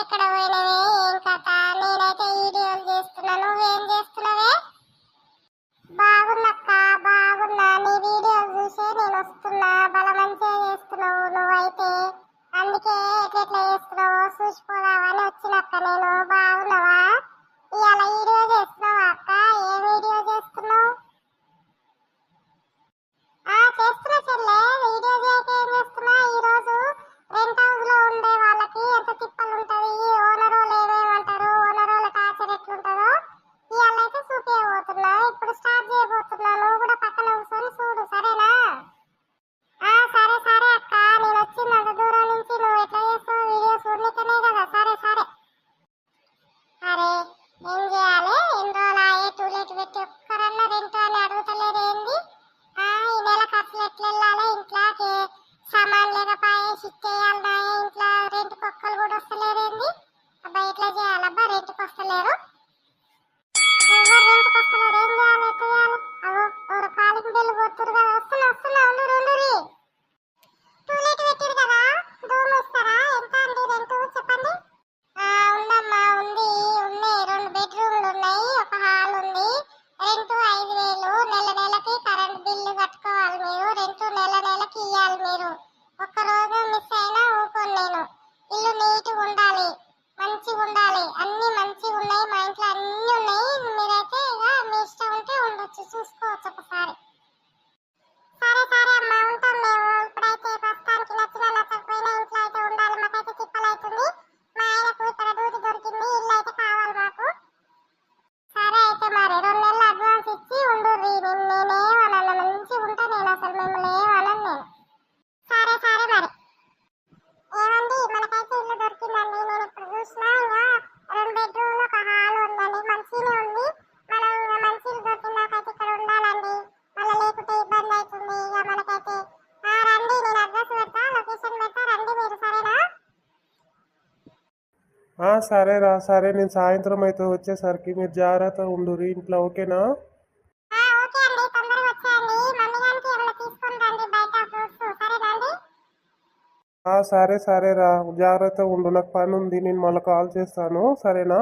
ఎక్కడ పోయినవే ఏం కథ? నేనైతే వీడియోలు చేస్తున్నా. నువ్వేం చేస్తున్నావే? బాగున్నక్క బాగున్నా. నీ వీడియోలు చూసే నేను వస్తున్నా. బల మంచిగా చేస్తున్నావు నువ్వైతే. అందుకే ఎట్లెట్లా చేస్తున్నావు చూసిపోదామని వచ్చినక్క నేను. బాగున్నావా? రేటుకు వస్తలేరు. మంచిగా ఉండాలి. అన్ని మంచిగా ఉన్నాయి మా ఇంట్లో అన్ని ఉన్నాయి. మీరైతే ఇక మీ ఇష్టం ఉంటే ఉండొచ్చు. చూసుకోవచ్చు ఒకసారి. సరేరా సరే నేను సాయంత్రం అయితే వచ్చేసరికి మీరు జాగ్రత్త ఉండురి ఇంట్లో ఓకేనా? సరే సరేరా జాగ్రత్త ఉండు నాకు పని ఉంది నేను మళ్ళీ కాల్ చేస్తాను సరేనా?